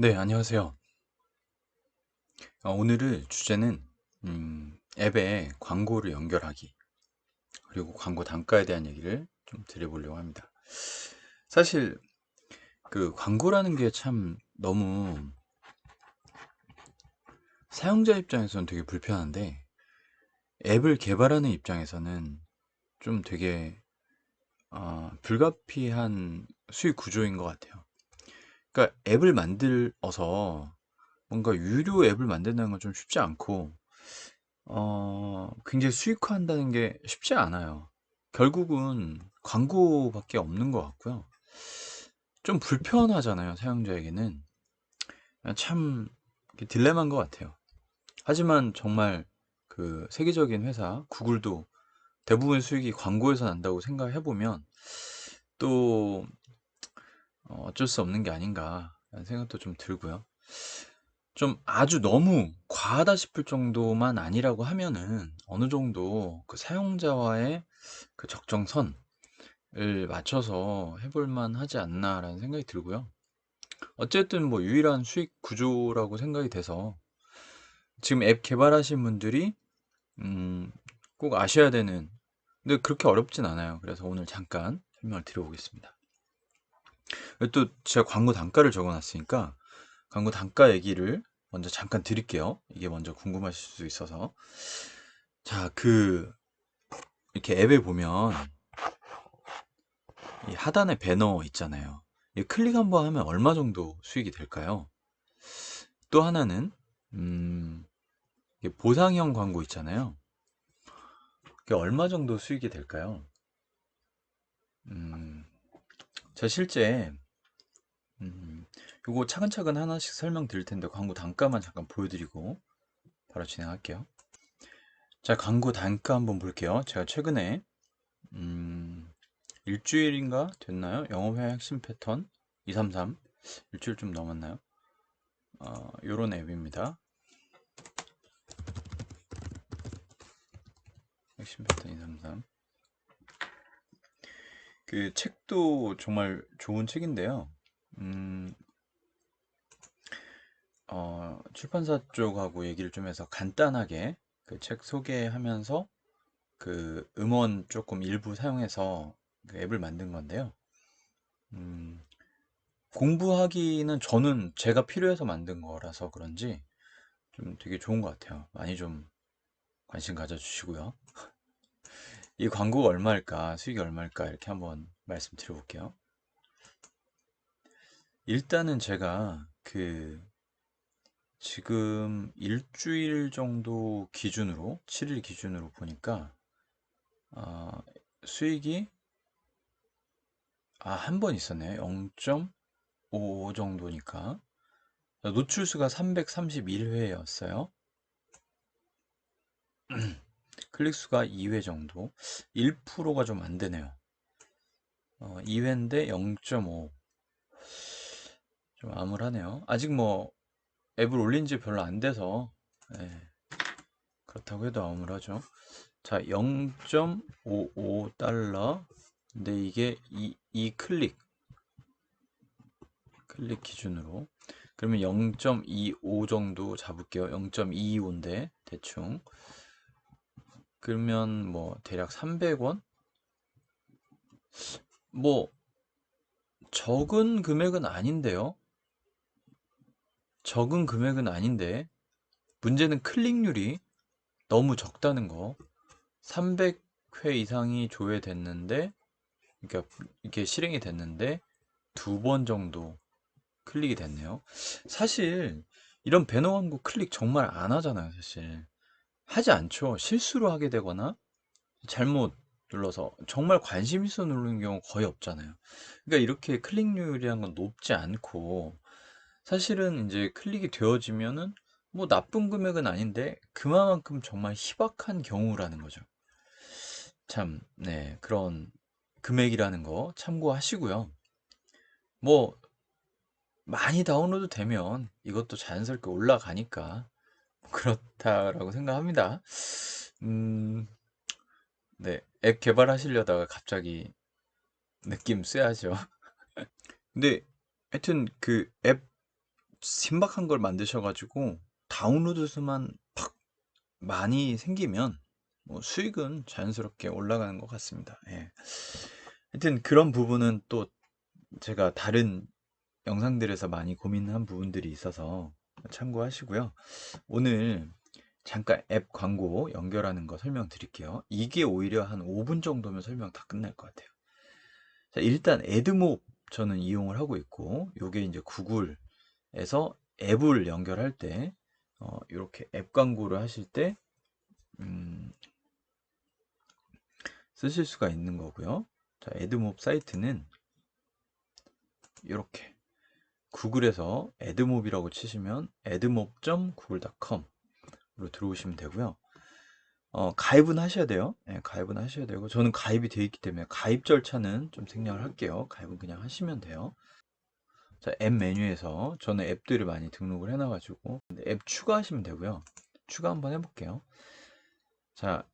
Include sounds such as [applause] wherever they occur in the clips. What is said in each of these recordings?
네, 안녕하세요. 어, 오늘의 주제는 음, 앱에 광고를 연결하기 그리고 광고 단가에 대한 얘기를 좀 드려보려고 합니다. 사실 그 광고라는 게 참 너무 사용자 입장에서는 되게 불편한데 앱을 개발하는 입장에서는 좀 되게 어, 불가피한 수익 구조인 것 같아요. 그러니까 앱을 만들어서 뭔가 유료 앱을 만든다는 건 좀 쉽지 않고 어 굉장히 수익화한다는 게 쉽지 않아요. 결국은 광고밖에 없는 것 같고요. 좀 불편하잖아요, 사용자에게는. 참 딜레마인 것 같아요. 하지만 정말 그 세계적인 회사 구글도 대부분 수익이 광고에서 난다고 생각해 보면 또 어, 어쩔 수 없는 게 아닌가 라는 생각도 좀 들고요. 좀 아주 너무 과하다 싶을 정도만 아니라고 하면은 어느 정도 그 사용자와의 그 적정선을 맞춰서 해볼 만 하지 않나라는 생각이 들고요. 어쨌든 뭐 유일한 수익 구조라고 생각이 돼서 지금 앱 개발하신 분들이 음, 꼭 아셔야 되는 근데 그렇게 어렵진 않아요. 그래서 오늘 잠깐 설명을 드려보겠습니다. 또 제가 광고 단가를 적어 놨으니까 광고 단가 얘기를 먼저 잠깐 드릴게요. 이게 먼저 궁금하실 수 있어서. 자, 그 이렇게 앱에 보면 이 하단에 배너 있잖아요. 이 클릭 한 번 하면 얼마 정도 수익이 될까요? 또 하나는 음, 보상형 광고 있잖아요. 그게 얼마 정도 수익이 될까요? 음, 저 실제 음, 요거 차근차근 하나씩 설명드릴 텐데 광고 단가만 잠깐 보여드리고 바로 진행할게요. 자, 광고 단가 한번 볼게요. 제가 최근에 음, 일주일인가 됐나요? 영업회 핵심 패턴 233 일주일 좀 넘었나요? 어, 요런 앱입니다. 핵심 패턴 233 그 책도 정말 좋은 책인데요. 음, 어, 출판사 쪽하고 얘기를 좀 해서 간단하게 그 책 소개하면서 그 음원 조금 일부 사용해서 그 앱을 만든 건데요. 음, 공부하기는 저는 제가 필요해서 만든 거라서 그런지 좀 되게 좋은 것 같아요. 많이 좀 관심 가져주시고요. 이 광고가 얼마일까, 수익이 얼마일까 이렇게 한번 말씀드려 볼게요. 일단은 제가 그 지금 일주일 정도 기준으로 7일 기준으로 보니까 어, 수익이 아, 한 번 있었네요. 0.55 정도니까 노출수가 331회였어요. [clears throat] [clears throat] 클릭수가 2회 정도? 1%가 좀 안 되네요. 어, 2회인데 0.5 좀 암울하네요. 아직 뭐 앱을 올린 지 별로 안 돼서 네, 그렇다고 해도 암울하죠. 자 0.55달러. 근데 이게 이, 이 클릭. 클릭 기준으로. 그러면 0.25 정도 잡을게요. 0.25인데 대충 그러면 뭐 대략 300원? 뭐 적은 금액은 아닌데요. 적은 금액은 아닌데 문제는 클릭률이 너무 적다는 거. 300회 이상이 조회됐는데 그러니까 이게 실행이 됐는데 두 번 정도 클릭이 됐네요. 사실 이런 배너 광고 클릭 정말 안 하잖아요, 사실. 하지 않죠. 실수로 하게 되거나 잘못 눌러서 정말 관심 있어 누르는 경우 거의 없잖아요. 그러니까 이렇게 클릭률이란 건 높지 않고 사실은 이제 클릭이 되어지면은 뭐 나쁜 금액은 아닌데 그만큼 정말 희박한 경우라는 거죠. 참, 네, 그런 금액이라는 거 참고하시고요. 뭐 많이 다운로드 되면 이것도 자연스럽게 올라가니까 그렇다라고 생각합니다. 음, 네, 앱 개발하시려다가 갑자기 느낌 쎄하죠. [laughs] 근데 하여튼 그 앱 신박한 걸 만드셔가지고 다운로드 수만 팍 많이 생기면 뭐 수익은 자연스럽게 올라가는 것 같습니다. 예. 하여튼 그런 부분은 또 제가 다른 영상들에서 많이 고민한 부분들이 있어서 참고하시고요. 오늘 잠깐 앱 광고 연결하는 거 설명드릴게요. 이게 오히려 한 5분 정도면 설명 다 끝날 것 같아요. 자, 일단 에드몹 저는 이용을 하고 있고, 요게 이제 구글에서 앱을 연결할 때, 어, 이렇게 앱 광고를 하실 때, 음, 쓰실 수가 있는 거고요. 자, 에드몹 사이트는 이렇게 구글에서 에드몹이라고 치시면 edmob.google.com으로 들어오시면 되고요. 어, 가입은 하셔야 돼요. 네, 가입은 하셔야 되고 저는 가입이 되어 있기 때문에 가입 절차는 좀 생략을 할게요. 가입은 그냥 하시면 돼요. 자, 앱 메뉴에서 저는 앱들을 많이 등록을 해놔가지고 앱 추가하시면 되고요. 추가 한번 해볼게요. 자,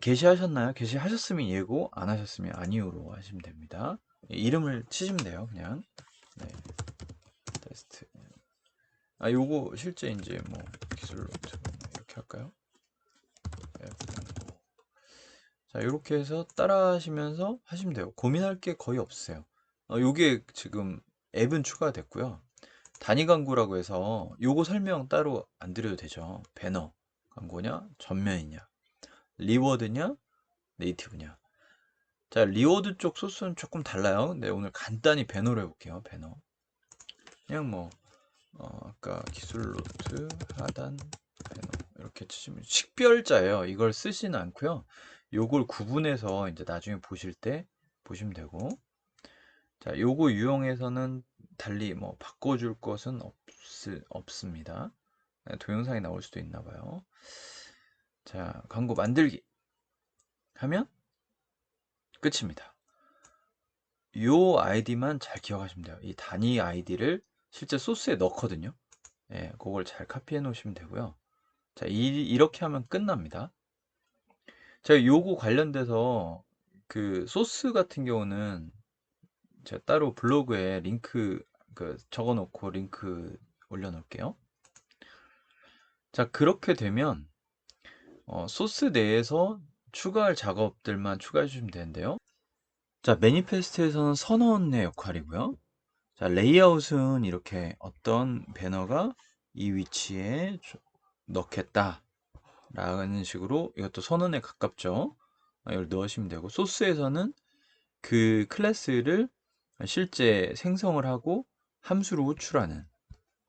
게시하셨나요? 게시하셨으면 예고, 안 하셨으면 아니오로 하시면 됩니다. 이름을 치시면 돼요. 그냥 네. 테스트. 아, 요거 실제 이제 뭐 기술 노트 이렇게 할까요? 네, 자, 이렇게 해서 따라 하시면서 하시면 돼요. 고민할 게 거의 없어요. 어, 요게 지금 앱은 추가됐고요. 단위 광고라고 해서 요거 설명 따로 안 드려도 되죠. 배너 광고냐, 전면이냐, 리워드냐, 네이티브냐. 자, 리워드 쪽 소스는 조금 달라요. 근데 오늘 간단히 배너로 해볼게요. 배너. 그냥 뭐, 어, 아까 기술 노트 하단 배너 이렇게 치시면 식별자예요. 이걸 쓰지는 않고요. 요걸 구분해서 이제 나중에 보실 때 보시면 되고. 자, 요거 유형에서는 달리 뭐 바꿔줄 것은 없, 없습니다. 네, 동영상이 나올 수도 있나 봐요. 자, 광고 만들기 하면 끝입니다. 요 아이디만 잘 기억하시면 돼요. 이 단위 아이디를 실제 소스에 넣거든요. 예, 그걸 잘 카피해 놓으시면 되고요. 자, 이, 이렇게 하면 끝납니다. 제가 요거 관련돼서 그 소스 같은 경우는 제가 따로 블로그에 링크 그 적어 놓고 링크 올려 놓을게요. 자, 그렇게 되면 어, 소스 내에서 추가할 작업들만 추가해 주시면 되는데요. 자, 매니페스트에서는 선언의 역할이고요. 자, 레이아웃은 이렇게 어떤 배너가 이 위치에 넣겠다. 라는 식으로 이것도 선언에 가깝죠. 아, 이걸 넣으시면 되고, 소스에서는 그 클래스를 실제 생성을 하고 함수로 호출하는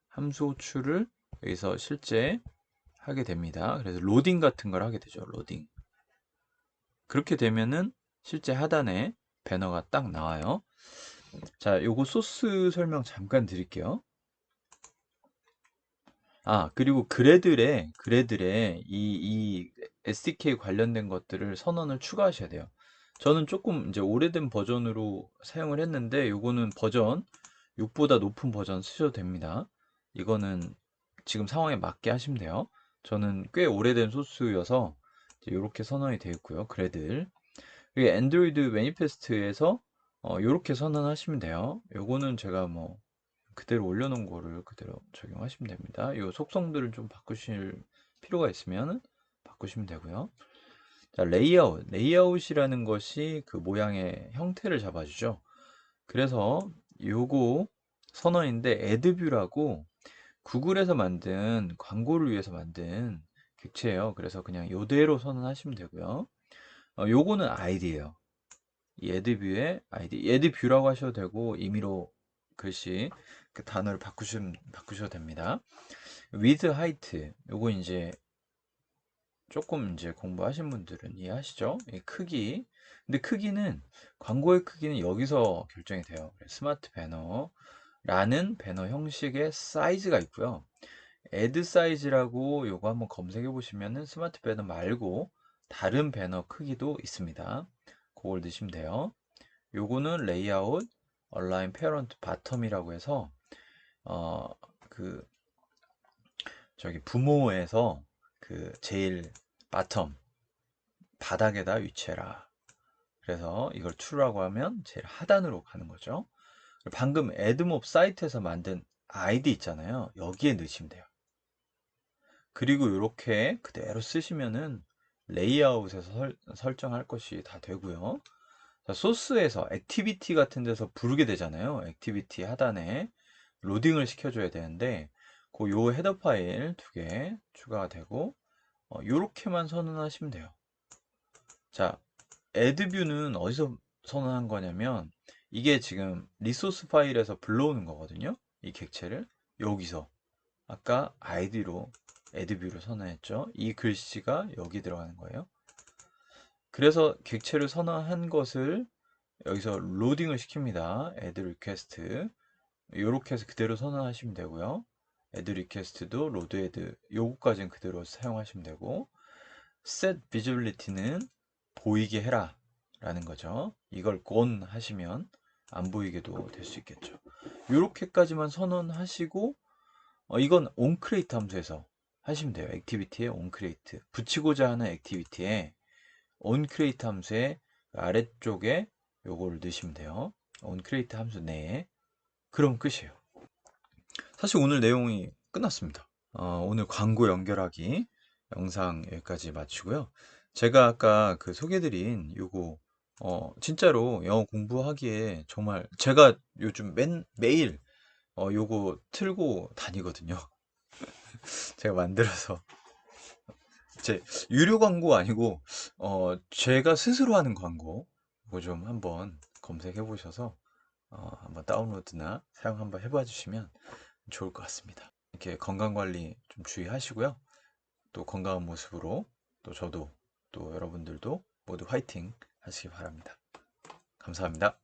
함수 호출을 여기서 실제 하게 됩니다. 그래서 로딩 같은 걸 하게 되죠. 로딩. 그렇게 되면은 실제 하단에 배너가 딱 나와요. 자, 요거 소스 설명 잠깐 드릴게요. 아, 그리고 그래들의, 그래들의 이, 이 SDK 관련된 것들을 선언을 추가하셔야 돼요. 저는 조금 이제 오래된 버전으로 사용을 했는데, 요거는 버전 6보다 높은 버전 쓰셔도 됩니다. 이거는 지금 상황에 맞게 하시면 돼요. 저는 꽤 오래된 소스여서 이렇게 선언이 되어 있고요. 그래들. 그리고 안드로이드 매니페스트에서 어, 이렇게 선언하시면 돼요. 요거는 제가 뭐 그대로 올려놓은 거를 그대로 적용하시면 됩니다. 이 속성들을 좀 바꾸실 필요가 있으면 바꾸시면 되고요. 자, 레이아웃. 레이아웃이라는 것이 그 모양의 형태를 잡아주죠. 그래서 요거 선언인데 애드뷰라고 구글에서 만든 광고를 위해서 만든 객체예요. 그래서 그냥 요대로 선언하시면 되고요. 어, 요거는 아이디예요. 예드뷰의 아이디. 예드뷰라고 하셔도 되고 임의로 글씨 그 단어를 바꾸시면 바꾸셔도 됩니다. with height. 요거 이제 조금 이제 공부하신 분들은 이해하시죠? 크기. 근데 크기는 광고의 크기는 여기서 결정이 돼요. 스마트 배너라는 배너 형식의 사이즈가 있고요. add 사이즈라고 요거 한번 검색해 보시면은 스마트 배너 말고 다른 배너 크기도 있습니다. 그걸 넣으시면 돼요. 요거는 레이아웃, 얼라인 페어런트 바텀이라고 해서 어 그 저기 부모에서 그 제일 바텀 바닥에다 위치해라. 그래서 이걸 true라고 하면 제일 하단으로 가는 거죠. 방금 에드몹 사이트에서 만든 아이디 있잖아요. 여기에 넣으시면 돼요. 그리고 이렇게 그대로 쓰시면은 레이아웃에서 설, 설정할 것이 다 되고요. 자, 소스에서 액티비티 같은 데서 부르게 되잖아요. 액티비티 하단에 로딩을 시켜줘야 되는데 그 요 헤더 파일 두 개 추가가 되고 어, 요렇게만 선언하시면 돼요. 자, 애드뷰는 어디서 선언한 거냐면 이게 지금 리소스 파일에서 불러오는 거거든요. 이 객체를 여기서 아까 아이디로 애드뷰를 선언했죠. 이 글씨가 여기 들어가는 거예요. 그래서 객체를 선언한 것을 여기서 로딩을 시킵니다. 애드 리퀘스트 이렇게 해서 그대로 선언하시면 되고요. 애드 리퀘스트도 로드 애드 요거까지는 그대로 사용하시면 되고 set visibility는 보이게 해라 라는 거죠. 이걸 곤 하시면 안 보이게도 될 수 있겠죠. 이렇게까지만 선언하시고 어, 이건 onCreate 함수에서 하시면 돼요. 액티비티에 onCreate 붙이고자 하는 액티비티에 onCreate 함수의 아래쪽에 요거를 넣으시면 돼요. onCreate 함수 내에 그럼 끝이에요. 사실 오늘 내용이 끝났습니다. 어, 오늘 광고 연결하기 영상 여기까지 마치고요. 제가 아까 그 소개드린 요거 어, 진짜로 영어 공부하기에 정말 제가 요즘 맨 매일 어, 요거 틀고 다니거든요. [laughs] 제가 만들어서 제 유료 광고 아니고 어, 제가 스스로 하는 광고 이거 좀 한번 검색해 보셔서 어, 한번 다운로드나 사용 한번 해봐 주시면 좋을 것 같습니다. 이렇게 건강 관리 좀 주의하시고요. 또 건강한 모습으로 또 저도 또 여러분들도 모두 화이팅 하시기 바랍니다. 감사합니다.